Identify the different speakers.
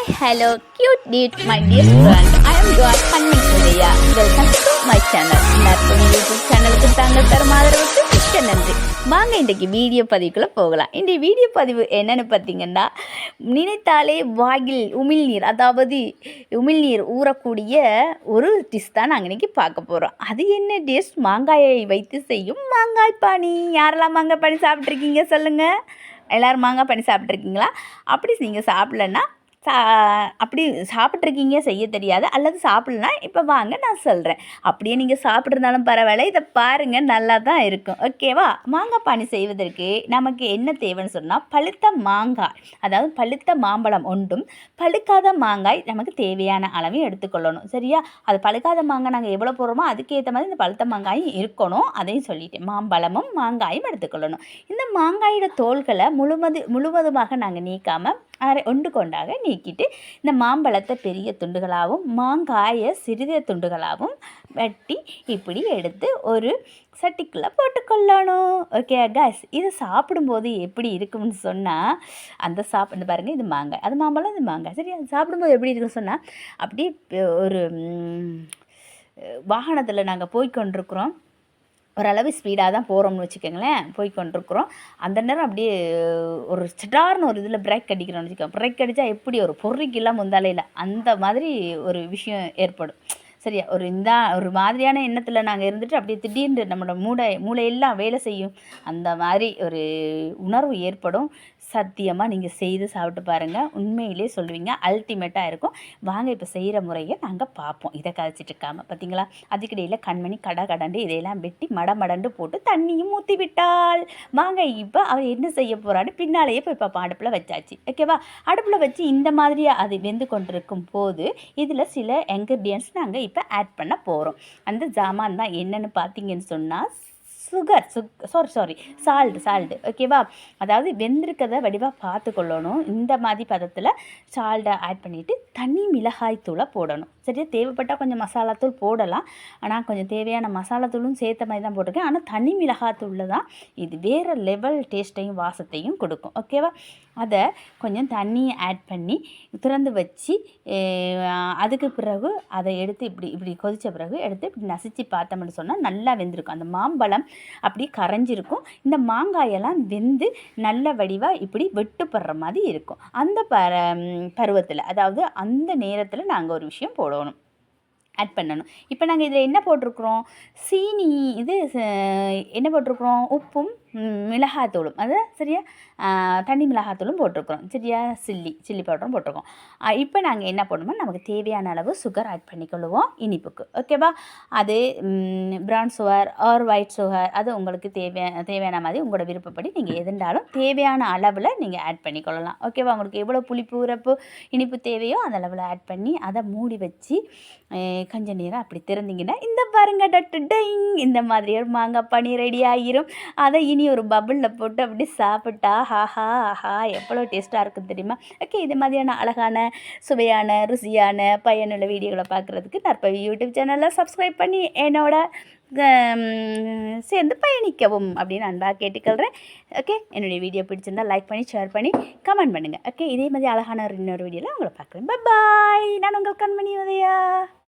Speaker 1: Hi hello cute dude, my dear friend. I am your Panni Sudaya. Welcome to my channel நற்பணி YouTube சேனலுக்கு தாங்கள் தரும் ஆதரவுக்கு மிக்க நன்றி. வாங்க இன்றைக்கு வீடியோ பதிவுக்குள்ளே போகலாம். இந்த வீடியோ பதிவு என்னென்னு பார்த்தீங்கன்னா நினைத்தாலே வாயில் உமிழ்நீர் அதாவது உமிழ்நீர் ஊறக்கூடிய ஒரு டிஷ் தான் நாங்கள் இன்றைக்கி பார்க்க போகிறோம் அது என்ன டிஷ் மாங்காயை வைத்து செய்யும் மாங்காய் பானி. யாரெல்லாம் மாங்காய் பானி சாப்பிட்ருக்கீங்க சொல்லுங்கள் எல்லோரும் மாங்காய் பண்ணி சாப்பிட்ருக்கீங்களா அப்படி நீங்கள் சாப்பிட்லன்னா சா அப்படி சாப்பிட்ருக்கீங்க செய்ய தெரியாது. அல்லது சாப்பிட்லனா இப்போ வாங்க நான் சொல்கிறேன் அப்படியே நீங்கள் சாப்பிட்ருந்தாலும் பரவாயில்ல. இதை பாருங்கள் நல்லா தான் இருக்கும் ஓகேவா மாங்காய் பானி செய்வதற்கு நமக்கு என்ன தேவைன்னு சொன்னால் பழுத்த மாங்காய் அதாவது பழுத்த மாம்பழம் ஒன்றும் பழுக்காத மாங்காய் நமக்கு தேவையான அளவையும் எடுத்துக்கொள்ளணும். சரியா? அது பழுக்காத மாங்காய் நாங்கள் எவ்வளோ போடுறோமோ அதுக்கேற்ற மாதிரி இந்த பழுத்த மாங்காயும் இருக்கணும். அதையும் சொல்லிட்டேன் மாம்பழமும் மாங்காயும் எடுத்துக்கொள்ளணும். இந்த மாங்காயோட தோள்களை முழுமது முழுவதுமாக நாங்கள் நீக்காமல் அரை ஒன்று கொண்டாக நீக்கிட்டு இந்த மாம்பழத்தை பெரிய துண்டுகளாகவும் மாங்காயை சிறிய துண்டுகளாகவும் வெட்டி இப்படி எடுத்து ஒரு சட்டிக்குள்ளே போட்டுக்கொள்ளணும். ஓகே கேஸ் இது சாப்பிடும்போது எப்படி இருக்கும்னு சொன்னால் அந்த சாப்பிட்டு பாருங்கள் இது மாங்காய். அது மாம்பழம் இது மாங்காய். சரி அது சாப்பிடும்போது எப்படி இருக்குன்னு சொன்னால் அப்படியே ஒரு வாகனத்தில் நாங்கள் போய்கொண்டிருக்கிறோம் ஓரளவு ஸ்பீடாக தான் போகிறோம்னு வச்சுக்கோங்களேன். போய் கொண்டிருக்கிறோம். அந்த நேரம் அப்படியே ஒரு சிட்டார்னு ஒரு இதில் பிரேக் அடிக்கிறோம்னு வச்சுக்கோங்க. பிரேக் அடித்தா எப்படி ஒரு பொறிக்கெல்லாம் முந்தாலையில் அந்த மாதிரி ஒரு விஷயம் ஏற்படும். சரியா? ஒரு இந்த ஒரு மாதிரியான எண்ணத்தில் நாங்கள் இருந்துட்டு அப்படியே திடீர்னு நம்மளோட மூளை மூளையெல்லாம் வேலை செய்யும். அந்த மாதிரி ஒரு உணர்வு ஏற்படும். சத்தியமாக நீங்கள் செய்து சாப்பிட்டு பாருங்கள் உண்மையிலே சொல்லுவீங்க. அல்டிமேட்டாக இருக்கும். வாங்க இப்போ செய்கிற முறையை நாங்கள் பார்ப்போம். இதை கதைச்சிட்டு இருக்காமல் பார்த்தீங்களா அதுக்கிடையில் கண்மணி கடை கடண்டு இதையெல்லாம் வெட்டி மட மடண்டு போட்டு தண்ணியும் ஊற்றி விட்டால் வாங்க இப்போ அவர் என்ன செய்ய போகிறான்னு பின்னாலேயே போய் பார்ப்போம் அடுப்பில் வச்சாச்சு. ஓகேவா அடுப்பில் வச்சு இந்த மாதிரியாக அது வெந்து கொண்டிருக்கும் போது இதில் சில இன்க்ரீடியன்ஸ் நாங்கள் இப்போ ஆட் பண்ண போகிறோம் அந்த ஜாமான் தான் என்னென்னு பார்த்தீங்கன்னு சொன்னால் சுகர் சுக் சாரி சாரி சால்டு சால்டு ஓகேவா அதாவது வெந்திருக்கிறத வடிவாக பார்த்து கொள்ளணும் இந்த மாதிரி பதத்தில் சால்டை ஆட் பண்ணிவிட்டு தனி மிளகாய் தூளை போடணும். சரியா தேவைப்பட்டால் கொஞ்சம் மசாலாத்தூள் போடலாம். ஆனால் கொஞ்சம் தேவையான மசாலாத்தூளும் சேர்த்த மாதிரி தான் போட்டிருக்கேன். ஆனால் தனி மிளகாத்தூளில் தான் இது வேறு லெவல் டேஸ்ட்டையும் வாசத்தையும் கொடுக்கும். ஓகேவா அதை கொஞ்சம் தண்ணியை ஆட் பண்ணி திறந்து வச்சு அதுக்கு பிறகு அதை எடுத்து இப்படி இப்படி கொதித்த பிறகு எடுத்து இப்படி நசிச்சு பார்த்தோம்னு சொன்னால் நல்லா வெந்திருக்கும். அந்த மாம்பழம் அப்படி கரைஞ்சிருக்கும். இந்த மாங்காயெல்லாம் வெந்து நல்ல வடிவாக இப்படி வெட்டுப்படுற மாதிரி இருக்கும். அந்த ப பருவத்தில் அதாவது அந்த நேரத்தில் நாங்கள் ஒரு விஷயம் போடுவோம். போடணும் ஆட் பண்ணணும். இப்போ நாங்கள் இதில் என்ன போட்டிருக்குறோம்? சீனி இது என்ன போட்டிருக்குறோம்? உப்பும் மிளகாத்தூளும். அது சரியா தனி மிளகாத்தூளும் போட்டிருக்கிறோம். சரியா சில்லி சில்லி பவுடரும் போட்டிருக்கோம். இப்போ நாங்கள் என்ன பண்ணுவோம் நமக்கு தேவையான அளவு சுகர் ஆட் பண்ணிக்கொள்ளுவோம் இனிப்புக்கு. ஓகேவா அது brown sugar or white sugar அது உங்களுக்கு தேவையான தேவையான மாதிரி உங்களோட விருப்பப்படி நீங்கள் எதுண்டாலும் தேவையான அளவில் நீங்கள் ஆட் பண்ணிக்கொள்ளலாம். ஓகேவா உங்களுக்கு எவ்வளோ புளிப்பு உரப்பு இனிப்பு தேவையோ அந்த அளவில் ஆட் பண்ணி அதை மூடி வச்சு கொஞ்ச நேரம் அப்படி திறந்தீங்கன்னா இந்த பாருங்க டட்டு டைங் இந்த மாதிரி மாங்காய் பனி ரெடி ஆகிரும் அதை இனி ஒரு பபுளில் போட்டு அப்படி சாப்பிட்டா ஹாஹா ஆஹா எவ்வளோ டேஸ்ட்டாக இருக்கும் தெரியுமா? ஓகே இது மாதிரியான அழகான சுவையான ருசியான பயனுள்ள வீடியோகளை பார்க்குறதுக்கு நற்பவி யூடியூப் சேனலில் சப்ஸ்கிரைப் பண்ணி என்னோட சேர்ந்து பயணிக்கவும் அப்படின்னு அன்பாக கேட்டுக்கொள்கிறேன் ஓகே என்னுடைய வீடியோ பிடிச்சிருந்தால் லைக் பண்ணி ஷேர் பண்ணி கமெண்ட் பண்ணுங்கள் ஓகே இதே மாதிரி அழகான இன்னொரு வீடியோவில் உங்களை பார்க்குறேன். பாய் நான் உங்கள் கண்மணி உதயா.